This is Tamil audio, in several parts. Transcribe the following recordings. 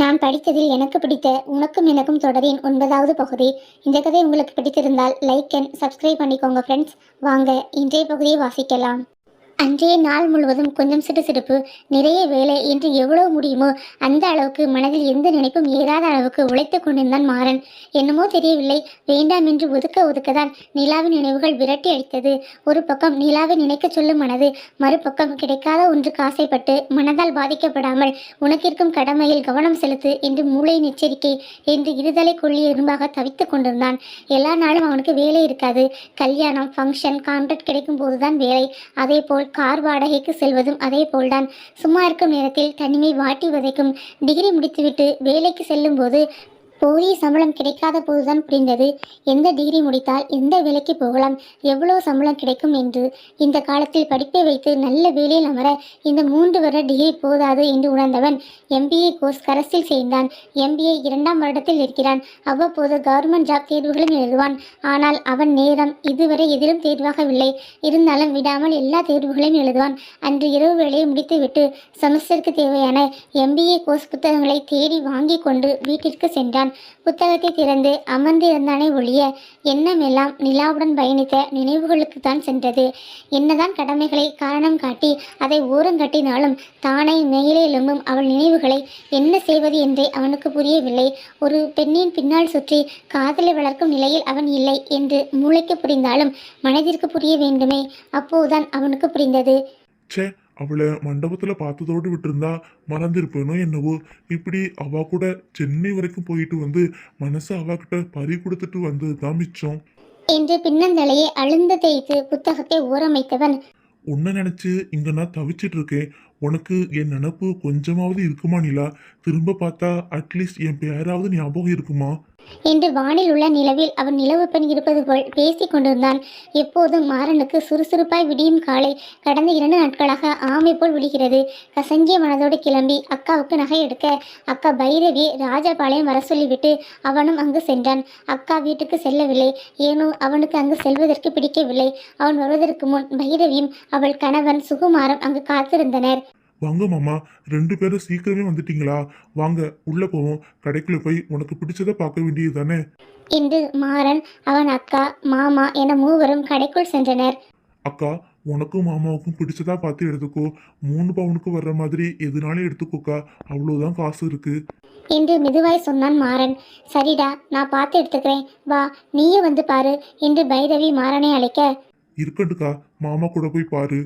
நான் படித்ததில் எனக்கு பிடித்த உனக்கும் எனக்கும் தொடரின் ஒன்பதாவது பகுதி. இந்த கதை உங்களுக்கு பிடித்திருந்தால் லைக் அண்ட் சப்ஸ்கிரைப் பண்ணிக்கோங்க ஃப்ரெண்ட்ஸ் வாங்க இன்றைய பகுதியை வாசிக்கலாம். அன்றைய நாள் முழுவதும் கொஞ்சம் சிடுசிடுப்பு நிறைய வேலை என்று எவ்வளவு முடியுமோ அந்த அளவுக்கு மனதில் எந்த நினைப்பும் ஏறாத அளவுக்கு உழைத்து கொண்டிருந்தான் மாறன். என்னமோ தெரியவில்லை வேண்டாம் என்று ஒதுக்க ஒதுக்கதான் நிலாவின் நினைவுகள் விரட்டி அடித்தது. ஒரு பக்கம் நிலாவை நினைக்க சொல்லும் மனது மறுபக்கம் கிடைக்காத ஒன்றுக்கு ஆசைப்பட்டு மனதால் பாதிக்கப்படாமல் உனக்கிருக்கும் கடமையில் கவனம் செலுத்து என்று மூளையின் எச்சரிக்கை என்று இருதலை கொள்ளி எறும்பாக தவித்துக் கொண்டிருந்தான். எல்லா நாளும் அவனுக்கு வேலை இருக்காது. கல்யாணம் ஃபங்க்ஷன் கான்ட்ராக்ட் கிடைக்கும் போதுதான் வேலை. அதேபோல் கார் வாடகைக்கு செல்வதும் அதே போல்தான். சும்மா இருக்கும் நேரத்தில் தனிமை வாட்டி வதைக்கும். டிகிரி முடித்துவிட்டு வேலைக்கு செல்லும்போது போதிய சம்பளம் கிடைக்காத போதுதான் புரிந்தது. எந்த டிகிரி முடித்தால் எந்த வேலைக்கு போகலாம்? எவ்வளவு சம்பளம் கிடைக்கும் என்று இந்த காலத்தில் படிப்பை வைத்து நல்ல வேலையில் அமர இந்த மூன்று வருட டிகிரி போதாது என்று உணர்ந்தவன் எம்பிஏ கோர்ஸ் கரஸில் சேர்ந்தான். எம்பிஏ இரண்டாம் வருடத்தில் இருக்கிறான். அவ்வப்போது கவர்மெண்ட் ஜாப் தேர்வுகளும் எழுதுவான். ஆனால் அவன் நேரம் இதுவரை எதிலும் தேர்வாகவில்லை. இருந்தாலும் விடாமல் எல்லா தேர்வுகளையும் எழுதுவான். அன்று இரவு வேலையை முடித்துவிட்டு செமஸ்டருக்கு தேவையான எம்பிஏ கோர்ஸ் புத்தகங்களை தேடி வாங்கி கொண்டு வீட்டிற்கு சென்றான். புத்தகத்தை திறந்து அமர்ந்திருந்தானே ஒழிய எண்ணமெல்லாம் நிலாவுடன் பயணித்த நினைவுகளுக்கு தான் சென்றது. என்னதான் கடமைகளை காரணம் காட்டி அதை ஓரங்கட்டினாலும் தானே மேலே எழும்பும் அவள் நினைவுகளை என்ன செய்வது என்றே அவனுக்கு புரியவில்லை. ஒரு பெண்ணின் பின்னால் சுற்றி காதலை வளர்க்கும் நிலையில் அவன் இல்லை என்று மூளைக்கு புரிந்தாலும் மனதிற்கு புரிய வேண்டுமே. அப்போதுதான் அவனுக்கு புரிந்தது. அவளை மண்டபத்துல பார்த்ததோடு விட்டிருந்தா மறந்திருப்பேனோ என்னவோ. இப்படி அவ கூட சென்னை வரைக்கும் போயிட்டு வந்து மனசை அவகிட்ட பறி கொடுத்துட்டு வந்தது தான் மிச்சம். என்று பின்னந்தலையை அழுந்த தேய்த்து புத்தகத்தை ஓரமைத்தவன் உன்னை நினைச்சு இங்க நான் தவிச்சிட்டு இருக்கேன். உனக்கு என் நினப்பு கொஞ்சமாவது இருக்குமா நிலா? திரும்ப பார்த்தா அட்லீஸ்ட் என் பெயராவது ஞாபகம் இருக்குமா? என்று வானில் உள்ள நிலவில் அவன் நிலவு பெண் இருப்பது போல் பேசிக் கொண்டிருந்தான். எப்போதும் மாறனுக்கு சுறுசுறுப்பாய் விடியும் காலை கடந்த இரண்டு நாட்களாக ஆமை போல் விடுகிறது. கசங்கிய மனதோடு கிளம்பி அக்காவுக்கு நகை எடுக்க அக்கா பைரவி ராஜபாளையம் வர சொல்லிவிட்டு அவனும் அங்கு சென்றான். அக்கா வீட்டுக்கு செல்லவில்லை. ஏனோ அவனுக்கு அங்கு செல்வதற்கு பிடிக்கவில்லை. அவன் வருவதற்கு முன் பைரவியும் அவள் கணவன் சுகுமாரம் அங்கு காத்திருந்தனர். வாங்க மாமா ரெண்டு பேரும் சீக்கிரமே வந்துட்டீங்களா? வாங்க உள்ள போவோம். கடைக்குள்ள போய் உனக்கு பிடிச்சதை பார்க்க வேண்டியது தானே? என்று மாறன் அவன் அக்கா மாமா என மூவரும் கடைக்குள் சென்றனர். அக்கா உனக்கும் மாமாவுக்கும் பிடிச்சதா பார்த்து எடுத்துக்கோ. மூணு பவுனுக்கு வர்ற மாதிரி எதுனாலும் எடுத்துக்கோக்கா. அவ்வளோதான் காசு இருக்கு. என்று மெதுவாய் சொன்னான் மாறன். சரிடா நான் பார்த்து எடுத்துக்கிறேன். வா நீயும் வந்து பாரு. என்று பைரவி மாறனை அழைக்க. இருக்கட்டுக்கா மாமா கூட போய் பாரு.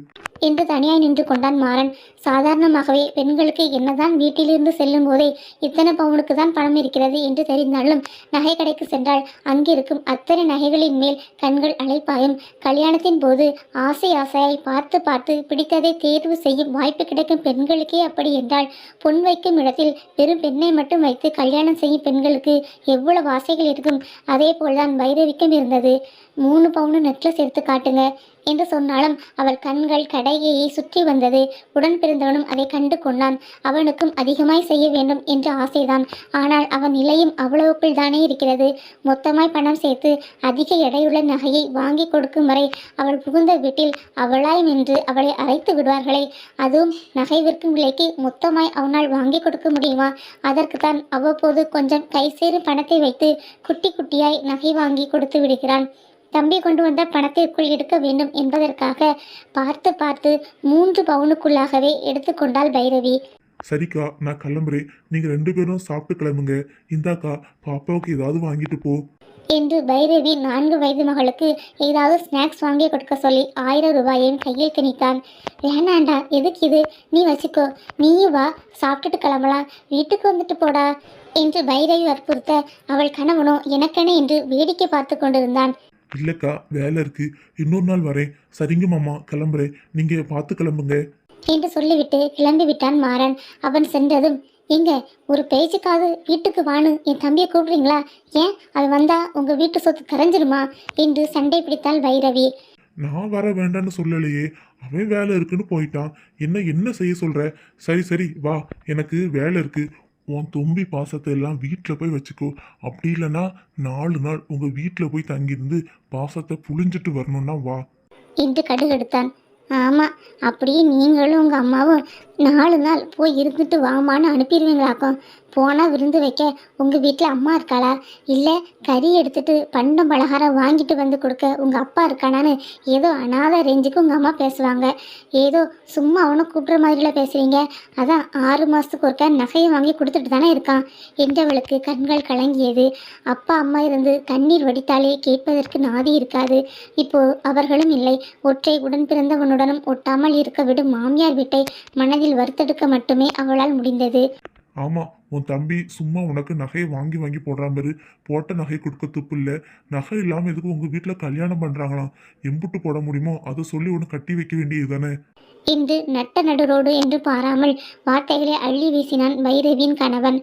என்று தனியாய் நின்று கொண்டான் மாறன். சாதாரணமாகவே பெண்களுக்கு என்னதான் வீட்டிலிருந்து செல்லும் போதே இத்தனை பவுனுக்கு தான் பணம் இருக்கிறது என்று தெரிந்தாலும் நகை கடைக்கு சென்றால் அங்கிருக்கும் அத்தனை நகைகளின் மேல் கண்கள் அலைப்பாயும். கல்யாணத்தின் போது ஆசை ஆசையாய் பார்த்து பார்த்து பிடித்ததை தேர்வு செய்யும் வாய்ப்பு கிடைக்கும் பெண்களுக்கே அப்படி என்றால் பொன் வைக்கும் இடத்தில் வெறும் பெண்ணை மட்டும் வைத்து கல்யாணம் செய்யும் பெண்களுக்கு எவ்வளவு ஆசைகள் இருக்கும். அதே போல்தான் பைரவிக்கும் இருந்தது. மூணு பவுனு நெக்லஸ் எடுத்து காட்டுங்க என்று சொன்னாலும் அவள் கண்கள் கடையை சுற்றி வந்தது. உடன் பிறந்தவனும் அதை கண்டு கொண்டான். அவனுக்கும் அதிகமாய் செய்ய வேண்டும் என்ற ஆசைதான். ஆனால் அவன் நிலையும் அவ்வளவுக்குள் தானே இருக்கிறது. மொத்தமாய் பணம் சேர்த்து அதிக எடையுள்ள நகையை வாங்கி கொடுக்கும் வரை அவள் புகுந்த வீட்டில் அவளாய் நின்று அவளை அரைத்து விடுவார்களே. அதுவும் நகை விற்கும் விலைக்கு மொத்தமாய் அவனால் வாங்கி கொடுக்க முடியுமா? அதற்கு தான் அவ்வப்போது கொஞ்சம் கை சேரும் பணத்தை வைத்து குட்டி குட்டியாய் நகை வாங்கி கொடுத்து விடுகிறான். தம்பி கொண்டு வந்த பணத்திற்குள் எடுக்க வேண்டும் என்பதற்காக பார்த்து பார்த்து மூன்று பவுனுக்குள்ளாகவே எடுத்துக்கொண்டாள் பைரவி. சரிக்கா நான் கிளம்புறேன். நீங்க ரெண்டு பேரும் சாப்பிட்டு கிளம்புங்க. இந்தாக்கா பாப்பாவுக்கு ஏதாவது வாங்கிட்டு போ. என்று பைரவி நான்கு வயது மகளுக்கு ஏதாவது ஸ்நாக்ஸ் வாங்கி கொடுக்க சொல்லி ஆயிரம் ரூபாயையும் கையில் திணித்தான். வேணாண்டா எதுக்கு இது? நீ வச்சுக்கோ. நீயும் வா சாப்பிட்டுட்டு கிளம்பலாம். வீட்டுக்கு வந்துட்டு போடா என்று பைரவி வற்புறுத்த அவள் கணவனோ எனக்கென என்று வேடிக்கை பார்த்து கொண்டிருந்தான். இல்லக்கா வேலை இருக்கு. இன்னொரு நாள் வரேன். சரிங்க மாமா கிளம்புறேன். நீங்க பார்த்து கிளம்புங்க. என்று சொல்லிவிட்டு கிளம்பி விட்டான் மாறன். அவன் சென்றதும் எங்க ஒரு பேச்சுக்காவது வீட்டுக்கு வான்னு என் தம்பியை கூப்பிடுறீங்களா? ஏன்? அவன் வந்தா உங்க வீட்டு சொத்து கரைஞ்சிருமா என்று சண்டை பிடித்தாள் பைரவி. நான் வர வேண்டாம்னு சொல்லலையே. அவன் வேலை இருக்குன்னு போயிட்டான். என்ன என்ன செய்ய சொல்ற? சரி சரி வா. எனக்கு வேலை இருக்கு. உன் தொம்பி பாசத்தை எல்லாம் வீட்டில் போய் வச்சுக்கோ. அப்படி இல்லைன்னா நாலு நாள் உங்கள் வீட்டில் போய் தங்கியிருந்து பாசத்தை புழிஞ்சிட்டு வரணும்னா வா. என்று கடுகெடுத்தான். ஆமாம் அப்படியே நீங்களும் உங்கள் அம்மாவும் நாலு நாள் போய் இருந்துட்டு வாமான்னு அனுப்பிடுவீங்களாக்கும் போனால் விருந்து வைக்க உங்கள் வீட்டில் அம்மா இருக்காளா? இல்லை கறி எடுத்துட்டு பண்டம் பலகாரம் வாங்கிட்டு வந்து கொடுக்க உங்கள் அப்பா இருக்கானான்னு ஏதோ அனாத ரேஞ்சுக்கு உங்கள் அம்மா பேசுவாங்க. ஏதோ சும்மா அவனை கூப்பிட்ற மாதிரிலாம் பேசுகிறீங்க அதான் ஆறு மாதத்துக்கு ஒருக்கா நகையை வாங்கி கொடுத்துட்டு தானே இருக்கான். என்றவளுக்கு கண்கள் கலங்கியது. அப்பா அம்மா இருந்து கண்ணீர் வடித்தாலே கேட்பதற்கு நாதி இருக்காது. இப்போது அவர்களும் இல்லை. ஒற்றை உடன் பிறந்தவனுடனும் ஒட்டாமல் இருக்க விடும் மாமியார் வீட்டை மனதில் வறுத்தெடுக்க மட்டுமே அவளால் முடிந்தது. ஆமா உன் தம்பி சும்மா உனக்கு நகையை வாங்கி வாங்கி போடுறான் பாரு. போட்ட நகை கொடுக்க துப்பு இல்லை. நகை இல்லாமல் எதுக்கு உங்கள் வீட்டில் கல்யாணம் பண்ணுறாங்களாம் எம்புட்டு போட முடியுமோ? அதை சொல்லி ஒன்று கட்டி வைக்க வேண்டியது தானே? இன்று நட்ட நடுரோடு என்று பாராமல் வார்த்தைகளை அள்ளி வீசினான் பைரவியின் கணவன்.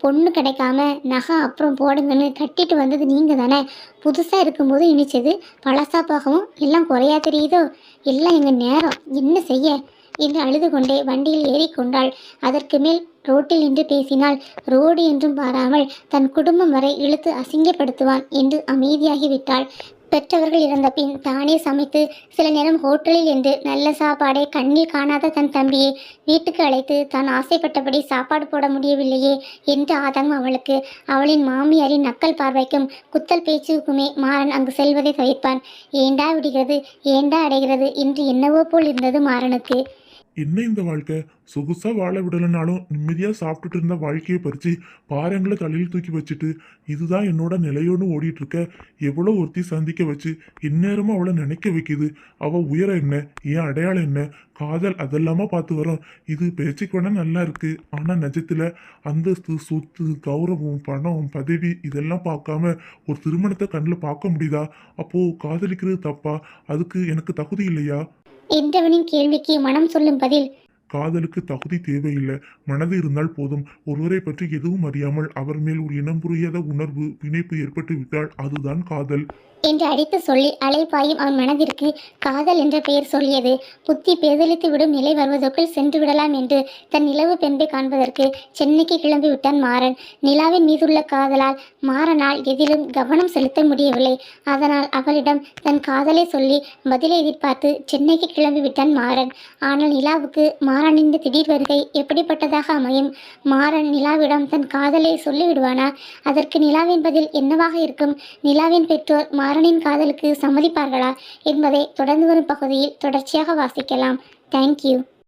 பொண்ணு கிடைக்காம நகை அப்புறம் போடுங்கன்னு கட்டிட்டு வந்தது நீங்கள் தானே? புதுசாக இருக்கும்போது இனிச்சது பழசா போகவும் எல்லாம் குறையா தெரியுதோ? எல்லாம் எங்கள் நேரம். என்ன செய்ய? என்று அழுது கொண்டே வண்டியில் ஏறிக்கொண்டாள் அதற்கு மேல் ரோட்டில் நின்று பேசினால் ரோடு என்றும் பாராமல் தன் குடும்பம் வரை இழுத்து அசிங்கப்படுத்துவான் என்று அமைதியாகிவிட்டாள். பெற்றவர்கள் இறந்த பின் தானே சமைத்து சில நேரம் ஹோட்டலில் என்று நல்ல சாப்பாடை கண்ணில் காணாத தன் தம்பியை வீட்டுக்கு அழைத்து தான் ஆசைப்பட்டபடி சாப்பாடு போட முடியவில்லையே என்ற ஆதங்கம் அவளுக்கு. அவளின் மாமியாரின் நக்கல் பார்வைக்கும் குத்தல் பேச்சுக்குமே மாறன் அங்கு செல்வதை தவிர்ப்பான். ஏண்டா விடுகிறது? ஏண்டா அடைகிறது? என்று என்னவோ போல் இருந்தது மாறனுக்கு. என்ன இந்த வாழ்க்கை? சொகுசாக வாழ விடலைனாலும் நிம்மதியாக சாப்பிட்டுட்டு இருந்த வாழ்க்கையை பறித்து பாரங்களை தலையில் தூக்கி வச்சுட்டு இதுதான் என்னோட நிலையோன்னு ஓடிட்டுருக்க. எவ்வளோ ஒருத்தி சந்திக்க வச்சு இந்நேரமும் அவளை நினைக்க வைக்கிது. அவள் உயரம் என்ன? ஏன் அடையாளம் என்ன? காதல் அதெல்லாமா பார்த்து வரோம். இது பேச்சுக்கு நல்லா இருக்குது ஆனால் நிஜத்தில் அந்தஸ்து சொத்து கௌரவம் பணம் பதவி இதெல்லாம் பார்க்காம ஒரு திருமணத்தை கண்ணில் பார்க்க முடியுதா? அப்போது காதலிக்கிறது தப்பா? அதுக்கு எனக்கு தகுதி இல்லையா? என்றவனின் கேள்விக்கு மனம் சொல்லும் பதில் காதலுக்கு தகுதி தேவையில்லை. மனது இருந்தால் போதும். ஒருவரை பற்றி எதுவும் அறியாமல் அவர் மேல் ஒரு இனம் புரியாத உணர்வு பிணைப்பு ஏற்பட்டு விட்டால் அதுதான் காதல். என்று அடித்து சொல்லி அலைப்பாயும் அவன் மனதிற்கு காதல் என்ற பெயர் சொல்லியது. புத்தி பேதலித்து விடும் நிலை வருவதற்குள் சென்று விடலாம் என்று தன் நிலவு பெண்பை காண்பதற்கு சென்னைக்கு கிளம்பி விட்டான் மாறன். நிலாவின் மீதுள்ள காதலால் மாறனால் எதிலும் கவனம் செலுத்த முடியவில்லை. அதனால் அவளிடம் தன் காதலை சொல்லி பதிலை எதிர்பார்த்து சென்னைக்கு கிளம்பி விட்டான் மாறன். ஆனால் நிலாவுக்கு மாறனின் இந்த திடீர் வருகை எப்படிப்பட்டதாக அமையும்? மாறன் நிலாவிடம் தன் காதலை சொல்லிவிடுவானா? அதற்கு நிலாவின் பதில் என்னவாக இருக்கும்? நிலாவின் பெற்றோர் மாறனின் காதலுக்கு சம்மதிப்பார்களா? என்பதை தொடர்ந்து வரும் பகுதியில் தொடர்ச்சியாக வாசிக்கலாம். தேங்க்யூ